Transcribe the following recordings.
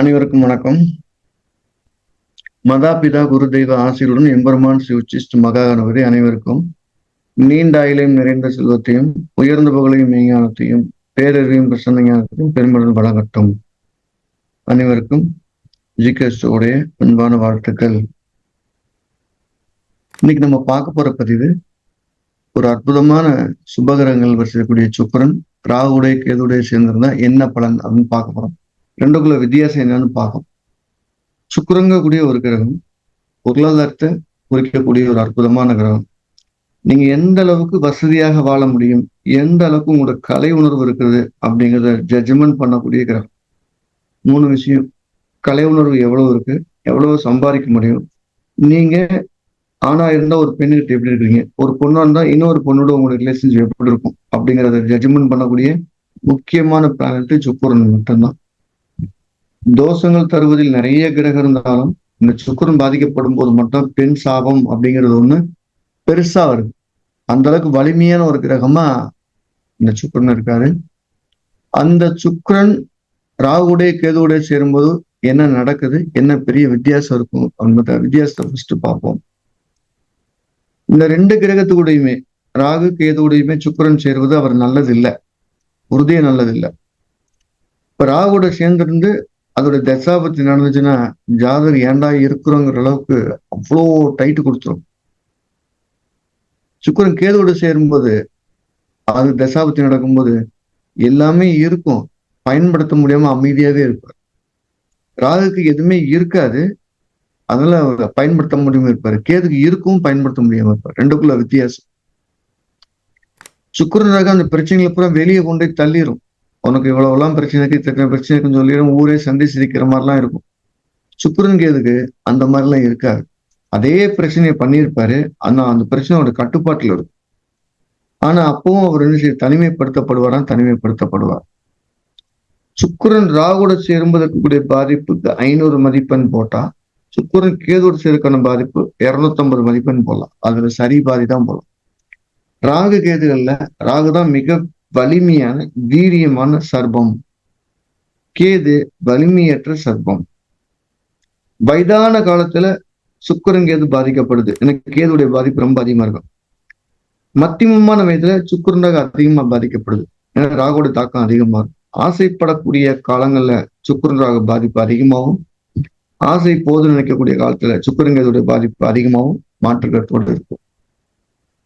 அனைவருக்கும் வணக்கம். மதாபிதா குரு தெய்வ ஆசீர்வாதம் எம்பெருமான் சிவச்சிஸ்ட் மகாகணபதி அனைவருக்கும் நீண்ட ஆயிலையும் நிறைந்த செல்வத்தையும் உயர்ந்த புகழையும் மெய்ஞானத்தையும் பேரறிவையும் பிரசன்ன ஞானத்தையும் பெருமளவு வழங்கட்டும். அனைவருக்கும் ஜிகேஸ்டோடைய அன்பான வாழ்த்துக்கள். இன்னைக்கு நம்ம பார்க்க போற பதிவு ஒரு அற்புதமான சுபகரங்கள் வசிக்கக்கூடிய சுக்கரன் ராகுடைய கேதுடைய சேர்ந்திருந்தா என்ன பலன் அப்படின்னு பார்க்க போறோம். ரெண்டுக்குள்ள வித்தியாசம் என்னன்னு பார்க்கும் சுக்கரங்கக்கூடிய ஒரு கிரகம் பொருளாதாரத்தை குறிக்கக்கூடிய ஒரு அற்புதமான கிரகம். நீங்க எந்த அளவுக்கு வசதியாக வாழ முடியும் எந்த அளவுக்கு உங்களோட கலை உணர்வு இருக்குது அப்படிங்கிறத ஜட்ஜ்மெண்ட் பண்ணக்கூடிய கிரகம். மூணு விஷயம் கலை உணர்வு எவ்வளவு இருக்கு எவ்வளவு சம்பாதிக்க முடியும். நீங்க ஆணா இருந்தா ஒரு பெண்ணுகிட்ட எப்படி இருக்கீங்க? ஒரு பொண்ணா இருந்தா இன்னொரு பொண்ணோட உங்களோட ரிலேஷன்ஷிப் எப்படி இருக்கும் அப்படிங்கிறத ஜட்ஜ்மெண்ட் பண்ணக்கூடிய முக்கியமான பிளானட் சுக்குரன் மட்டும்தான். தோஷங்கள் தருவதில் நிறைய கிரகம் இருந்தாலும் இந்த சுக்கரன் பாதிக்கப்படும் போது மட்டும் பெண் சாபம் அப்படிங்கிறது ஒண்ணு பெருசா வருது அந்த அளவுக்கு வலிமையான ஒரு கிரகமா இந்த சுக்கரன் இருக்காரு. அந்த சுக்கரன் ராகுடைய கேதுவுடைய சேரும்போது என்ன நடக்குது? என்ன பெரிய வித்தியாசம் இருக்கும்? அப்படின்னு வித்தியாசத்தை ஃபர்ஸ்ட் பார்ப்போம். இந்த ரெண்டு கிரகத்துக்கூடையுமே ராகு கேதுவுடையுமே சுக்கரன் சேருவது அவர் நல்லது இல்லை உறுதியே நல்லது இல்லை இப்ப ராகுட சேர்ந்திருந்து அதோட தசாபத்தி நடந்துச்சுன்னா ஜாதகம் ஏண்டா இருக்கிறோங்கிற அளவுக்கு அவ்வளோ டைட்டு கொடுத்துரும். சுக்கரன் கேதோடு சேரும்போது அது தசாபத்தி நடக்கும்போது எல்லாமே இருக்கும். பயன்படுத்த முடியாம அமைதியாவே இருப்பார். ராகுக்கு எதுவுமே இருக்காது. அதனால அவர் பயன்படுத்த முடியாம இருப்பாரு. கேதுக்கு இருக்கும் பயன்படுத்த முடியாம இருப்பார். ரெண்டுக்குள்ள வித்தியாசம். சுக்கரன் ராக அந்த பிரச்சனைகளை பூரா வெளியே கொண்டு போய் தள்ளிடும் உனக்கு இவ்வளவுலாம் பிரச்சனை இருக்கு இத்தனை பிரச்சனை இருக்குன்னு சொல்லிடும் ஊரே சண்டை சிரிக்கிற மாதிரிலாம் இருக்கும். சுக்கரன் கேதுக்கு அந்த மாதிரிலாம் இருக்காது. அதே பிரச்சனையை பண்ணியிருப்பாரு. ஆனா அந்த பிரச்சனையோட கட்டுப்பாட்டுல இருக்கும். ஆனா அப்பவும் அவர் என்ன செய்ய தனிமைப்படுத்தப்படுவாராம் தனிமைப்படுத்தப்படுவார். சுக்கரன் ராகுட சேரும்பதற்கு கூடிய பாதிப்புக்கு ஐநூறு மதிப்பெண் போட்டா சுக்கரன் கேதோடு சேர்க்கான பாதிப்பு இரநூத்தம்பது மதிப்பெண் போடலாம். அதுல சரி பாதி தான் போடலாம். ராகு கேதுகள்ல ராகு தான் மிக வலிமையான வீரியமான சர்பம். கேது வலிமையற்ற சர்பம். வயதான காலத்துல சுக்கரன் கேது பாதிக்கப்படுது. எனக்கு கேதுடைய பாதிப்பு ரொம்ப அதிகமா இருக்கும். மத்தியமமான வயதுல சுக்கரன் அதிகமா பாதிக்கப்படுது. ஏன்னா ராகோட தாக்கம் அதிகமா இருக்கும். ஆசைப்படக்கூடிய காலங்கள்ல சுக்கரன் ராக பாதிப்பு அதிகமாகும். ஆசை போது நினைக்கக்கூடிய காலத்துல சுக்கரன் கேதுடைய பாதிப்பு அதிகமாகவும் மாற்று இருக்கும்.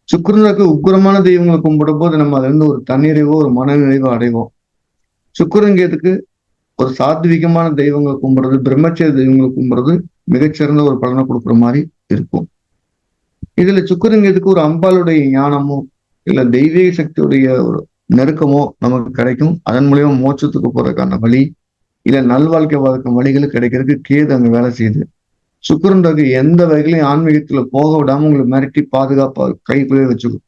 சுக்கரனுக்கு உக்கிரமான தெய்வங்களை கும்பிடும் போது நம்ம அதுல இருந்து ஒரு தன்னிறைவோ ஒரு மனநிறைவோ அடைவோம். சுக்கரங்கேதுக்கு ஒரு சாத்விகமான தெய்வங்களை கும்பிடுறது பிரம்மச்சரிய தெய்வங்களை கும்பிடுறது மிகச்சிறந்த ஒரு பலனை கொடுக்குற மாதிரி இருக்கும். இதுல சுக்கரங்கேதுக்கு ஒரு அம்பாளுடைய ஞானமோ இல்ல தெய்வீக சக்தியுடைய ஒரு நெருக்கமோ நமக்கு கிடைக்கும். அதன் மூலியமா மோட்சத்துக்கு போறதுக்கான வழி இல்ல நல்வாழ்க்கை வாழ்க்கை வழிகள் கிடைக்கிறதுக்கு கேது அங்க வேலை செய்யுது. சுக்கரன் எந்த வகையிலையும் ஆன்மீகத்துல போக விடாம உங்களை மிரட்டி பாதுகாப்பா கைக்குள்ளே வச்சுக்கும்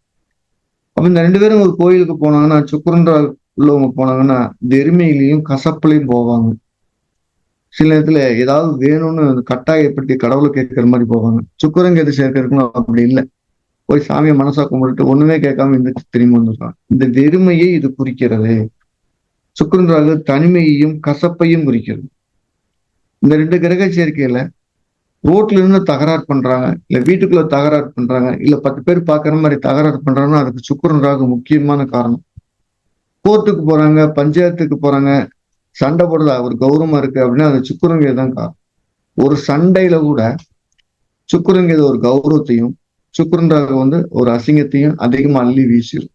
அப்ப இந்த ரெண்டு பேரும் ஒரு கோயிலுக்கு போனாங்கன்னா சுக்கரன் உள்ளவங்க போனாங்கன்னா எருமையிலையும் கசப்புலையும் போவாங்க. சில நேரத்துல ஏதாவது வேணும்னு கட்டாயப்படுத்தி கடவுளை கேட்கிற மாதிரி போவாங்க. சுக்கரங்க எது சேர்க்கறதுக்கும் அப்படி இல்லை. போய் சாமியை மனசா கும்பிட்டு ஒண்ணுமே கேட்காம இந்த திரும்பி வந்துருக்காங்க இந்த வெறுமையை இது குறிக்கிறது. சுக்கரன் தனிமையையும் கசப்பையும் குறிக்கிறது. இந்த ரெண்டு கிரக சேர்க்கையில ரோட்ல இருந்து தகராறு பண்றாங்க இல்ல வீட்டுக்குள்ள தகராறு பண்றாங்க இல்ல பத்து பேர் பாக்குற மாதிரி தகராறு பண்றாங்கன்னா அதுக்கு சுக்கரன் ராகு முக்கியமான காரணம். கோர்ட்டுக்கு போறாங்க பஞ்சாயத்துக்கு போறாங்க சண்டை போடுறதா ஒரு கௌரவமா இருக்கு அப்படின்னா அது சுக்குரங்க தான் காரணம். ஒரு சண்டையில கூட சுக்குரங்க ஒரு கௌரவத்தையும் சுக்குரன் ராகு வந்து ஒரு அசிங்கத்தையும் அதிகமா அள்ளி வீசிடும்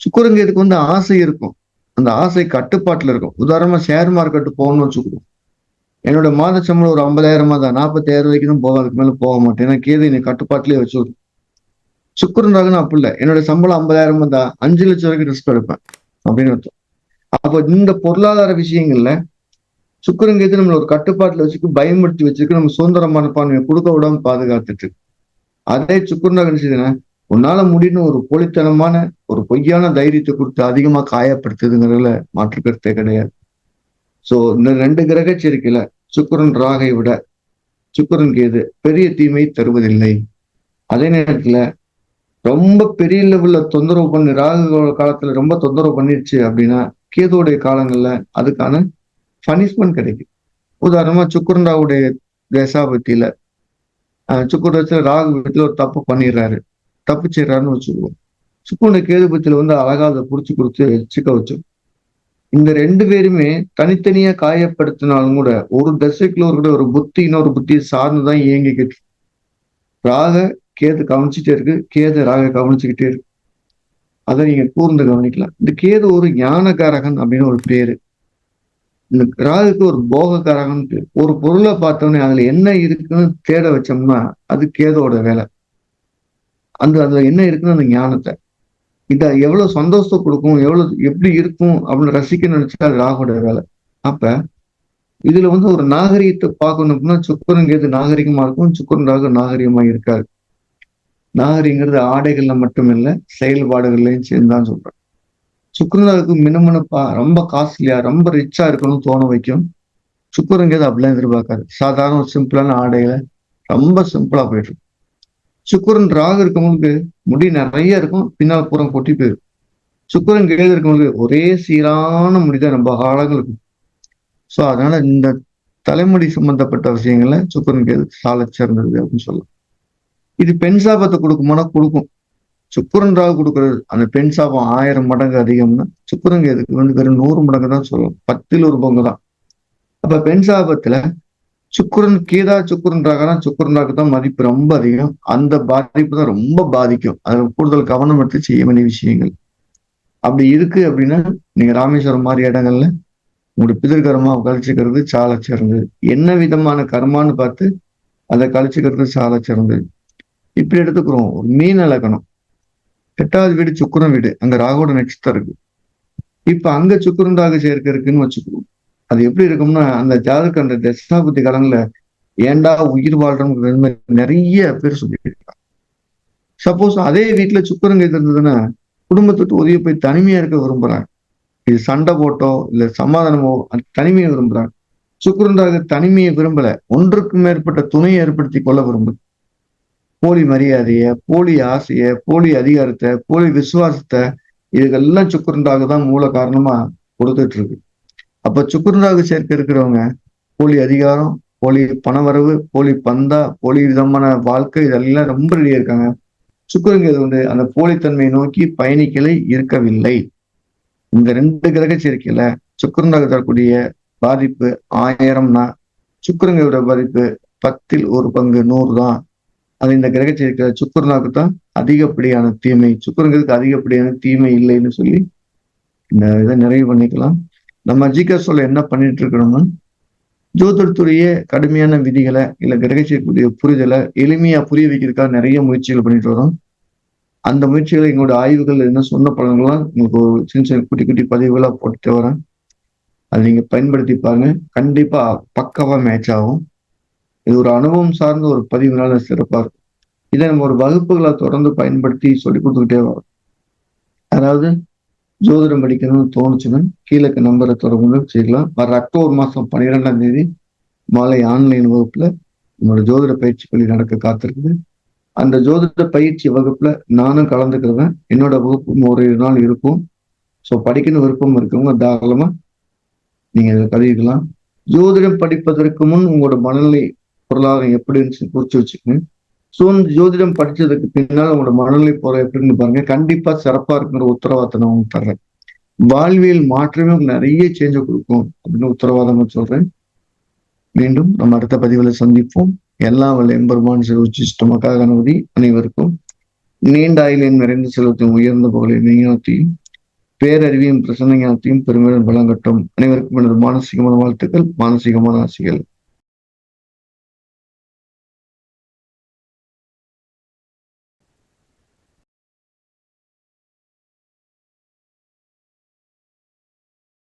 சுக்கரங்கேதுக்கு வந்து ஆசை இருக்கும். அந்த ஆசை கட்டுப்பாட்டுல இருக்கும். உதாரணமா ஷேர் மார்க்கெட்டு போகணும்னு வச்சுக்கிறோம் என்னோட மாத சம்பளம் ஒரு ஐம்பதாயிரமா தான். நாற்பத்தாயிரம் வரைக்கும் போக அதுக்கு மேல போக மாட்டேன். ஏன்னா கேது என்னை கட்டுப்பாட்டிலே வச்சு விடும் சுக்கரன் ராகுன்னு அப்படி இல்லை. என்னோட சம்பளம் ஐம்பதாயிரமா தான். அஞ்சு லட்சம் வரைக்கும் ரிஸ்க் எடுப்பேன். அப்படின்னு அர்த்தம். அப்ப இந்த பொருளாதார விஷயங்கள்ல சுக்கரன் கேது நம்மளை ஒரு கட்டுப்பாட்டுல வச்சுக்கு பயன்படுத்தி வச்சுக்கு நம்ம சுதந்திரமான பான்மையை கொடுக்க விடாம பாதுகாத்துட்டு அதே சுக்கரன் ராகு செய்யுதுன்னா உன்னால முடியும்னு ஒரு போலித்தனமான ஒரு பொய்யான தைரியத்தை கொடுத்து அதிகமா காயப்படுத்துதுங்கிறதுல மாற்று கருத்தே கிடையாது. ஸோ இந்த ரெண்டு கிரக சேர்க்கையில சுக்கரன் ராகை விட சுக்கரன் கேது பெரிய தீமை தருவதில்லை. அதே நேரத்துல ரொம்ப பெரிய லெவல்ல தொந்தரவு பண்ணி ராகு காலத்துல ரொம்ப தொந்தரவு பண்ணிருச்சு அப்படின்னா கேதுவோடைய காலங்கள்ல அதுக்கான பனிஷ்மெண்ட் கிடைக்கும். உதாரணமா சுக்கரண்டாவுடைய தசாபத்தியில சுக்கரத்துல ராகு வீட்டுல ஒரு தப்பு பண்ணிடுறாரு. தப்பு செய்யறாருன்னு வச்சுக்குவோம் கேது பத்தியில் வந்து அழகா அதை புடிச்சு கொடுத்து சிக்க வச்சு இந்த ரெண்டு பேருமே தனித்தனியா காயப்படுத்தினாலும் கூட ஒரு தசைக்குள்ள ஒரு கூட ஒரு புத்தி இன்னொரு புத்தியை சார்ந்துதான் இயங்கிக்கிட்டு ராக கேது கவனிச்சுட்டே இருக்கு. கேது ராக கவனிச்சுக்கிட்டே இருக்கு. அதை நீங்க கூர்ந்து கவனிக்கலாம். இந்த கேது ஒரு ஞானகாரகன் அப்படின்னு ஒரு பேரு. இந்த ராகுக்கு ஒரு போகக்காரகன் பேர். ஒரு பொருளை பார்த்தோன்னே அதுல என்ன இருக்குன்னு தேட வச்சோம்னா அது கேதோட வேலை. அந்த அதுல என்ன இருக்குன்னு அந்த ஞானத்தை. இத எவ்வளவு சந்தோஷத்தை கொடுக்கும் எவ்வளவு எப்படி இருக்கும் அப்படின்னு ரசிக்க நினைச்சா அது ராகுட வேலை. அப்ப இதுல வந்து ஒரு நாகரிகத்தை பார்க்கணும் அப்படின்னா சுக்கரங்கிறது கேது நாகரிகமா இருக்கும் சுக்கரன் ராகு நாகரிகமா இருக்காது நாகரிகங்கிறது ஆடைகள்ல மட்டும் இல்லை செயல்பாடுகள்லையும் சேர்ந்தான் சொல்றேன் சுக்கரனுக்கு மினுமினுப்பா ரொம்ப காஸ்ட்லியா ரொம்ப ரிச்சா இருக்கணும்னு தோண வைக்கும். சுக்கரங்கிறது அப்படிலாம் எதிர்பார்க்காது. சாதாரண ஒரு சிம்பிளான ஆடையில ரொம்ப சிம்பிளா போயிட்டு சுக்கரன் ராகு இருக்கவங்களுக்கு முடி நிறைய இருக்கும் பின்னால் புறம் கொட்டி போயிடும். சுக்கரன் கிழது இருக்கவங்களுக்கு ஒரே சீரான முடிதான் ரொம்ப காலங்கள் இருக்கும். ஸோ அதனால இந்த தலைமுடி சம்பந்தப்பட்ட விஷயங்கள்ல சுக்கரன் கேது சாலை சேர்ந்தது அப்படின்னு சொல்லலாம். இது பெண் சாபத்தை கொடுக்குமானா கொடுக்கும். சுக்கரன் ராகு கொடுக்கறது அந்த பெண் சாபம் ஆயிரம் மடங்கு அதிகம்னா சுக்கரன் கேதுக்கு வந்து வெறும் நூறு மடங்கு தான் சொல்லலாம். பத்தில் ஒரு பங்கு தான் அப்ப பெண் சாபத்துல சுக்குரன் கீதா சுக்குரன் ராகனா சுக்குரன் ராகு தான் மதிப்பு ரொம்ப அதிகம். அந்த பாதிப்பு தான் ரொம்ப பாதிக்கும். அது கூடுதல் கவனம் எடுத்து செய்ய வேண்டிய விஷயங்கள். அப்படி இருக்கு அப்படின்னா நீங்க ராமேஸ்வரம் மாதிரி இடங்கள்ல உங்களுடைய பிதர்கர்மா கழிச்சுக்கிறது சால சிறந்தது என்ன விதமான கர்மான்னு பார்த்து அதை கழிச்சுக்கிறது சால சிறந்தது இப்படி எடுத்துக்கிறோம். ஒரு மீன் இலக்கணம். எட்டாவது வீடு சுக்குரன் வீடு. அங்க ராகோட நட்சத்திரம் இருக்கு. இப்ப அங்க சுக்குரன் ராகு சேர்க்க இருக்குன்னு வச்சுக்குவோம் அது எப்படி இருக்கும்னா அந்த ஜாதகம் அந்த தட்சிணாபுத்தி காலங்கள ஏண்டா உயிர் வாழ்றோம் நிறைய பேர் சொல்லிட்டு இருக்காங்க சப்போஸ் அதே வீட்டுல சுக்கரங்க இருந்ததுன்னா குடும்பத்துக்கு உதவி போய் தனிமையா இருக்க விரும்புறாங்க. இது சண்டை போட்டோ இல்ல சமாதானமோ அந்த தனிமையை விரும்புறாங்க. சுக்கரன்றாக தனிமையை விரும்பல. ஒன்றுக்கு மேற்பட்ட துணையை ஏற்படுத்தி கொள்ள விரும்புது. போலி மரியாதைய போலி ஆசைய போலி அதிகாரத்தை போலி விசுவாசத்தை இதுக்கெல்லாம் சுக்கரன்றாக தான் மூல காரணமா கொடுத்துட்டு இருக்கு. அப்ப சுக்குருந்தாவுக்கு சேர்க்க இருக்கிறவங்க போலி அதிகாரம் போலி பணவரவு போலி பந்தா போலி விதமான வாழ்க்கை இதெல்லாம் ரொம்ப ரெடியா இருக்காங்க. சுக்குருங்கிறது வந்து அந்த போலித்தன்மையை நோக்கி பயணிக்கலை இருக்கவில்லை. இந்த ரெண்டு கிரக சேர்க்கையில சுக்குரங்காக தரக்கூடிய பாதிப்பு ஆயிரம்னா சுக்குரங்கோட பாதிப்பு பத்தில் ஒரு பங்கு நூறு தான். அது இந்த கிரக சேர்க்கை சுக்குரனாக்கு தான் அதிகப்படியான தீமை சுக்குருங்கிறதுக்கு அதிகப்படியான தீமை இல்லைன்னு சொல்லி இந்த இதை நிறைவு பண்ணிக்கலாம். நம்ம ஜிகே சொல்ல என்ன பண்ணிட்டு இருக்கிறோம்னா ஜோதிடத்துடைய கடுமையான விதிகளை இல்லை கிரகிச்சக்கூடிய புரிதலை எளிமையா புரிய வைக்கிறதுக்காக நிறைய முயற்சிகள் பண்ணிட்டு வரோம். அந்த முயற்சிகளை எங்களோட ஆய்வுகள் என்ன சொன்ன பலன்கள்லாம் உங்களுக்கு ஒரு சின்ன சின்ன குட்டி குட்டி பதிவுகளாக போட்டுட்டு வரேன். அதை நீங்க பயன்படுத்தி பாருங்க. கண்டிப்பா பக்கவா மேட்ச் ஆகும். இது ஒரு அனுபவம் சார்ந்த ஒரு பதிவுனால சிறப்பா இருக்கும். இதை நம்ம ஒரு வகுப்புகளை தொடர்ந்து பயன்படுத்தி சொல்லி கொடுத்துக்கிட்டே வரோம். அதாவது ஜோதிடம் படிக்கணும்னு தோணுச்சுன்னு கீழே நம்பரை தொடர்பு செய்யலாம். வர அக்டோபர் மாதம் பன்னிரெண்டாம் தேதி மாலை ஆன்லைன் வகுப்பில் உங்களோட ஜோதிட பயிற்சி பள்ளி நடக்க காத்திருக்குது. அந்த ஜோதிட பயிற்சி வகுப்புல நானும் கலந்துக்கிறேன் என்னோட வகுப்பு ஒரு நாள் இருக்கும். ஸோ படிக்கணும் விருப்பம் இருக்கவங்க தாராளமாக நீங்கள் இதை ஜோதிடம் படிப்பதற்கு முன் உங்களோட மனநிலை பொருளாதாரம் எப்படி இருந்துச்சு குறிச்சு வச்சுக்கணும். சூழ்ந்து ஜோதிடம் படிச்சதுக்கு பின்னால் உங்களோட மனநிலை போற எப்படின்னு பாருங்க. கண்டிப்பா சிறப்பா இருக்குங்கிற உத்தரவாதத்தை நான் உங்களுக்கு தர்றேன். வாழ்வியல் மாற்றமே நிறைய சேஞ்ச கொடுக்கும் அப்படின்னு உத்தரவாதமா சொல்றேன். மீண்டும் நம்ம அடுத்த பதிவில் சந்திப்போம். எல்லா வல்ல எம்பெருமான் சிவச்சிஷ்டமாக கணபதி அனைவருக்கும் நீண்ட ஆயிலின் நிறைந்த செல்வத்தையும் உயர்ந்த புகழையும் விஞ்ஞானத்தையும் பேரறிவியும் பிரசன்ன ஞானத்தையும் பெருமையுடன் வழங்கட்டும். அனைவருக்கும் எனது மானசீகமான வாழ்த்துக்கள் மானசீகமான ஆசைகள்.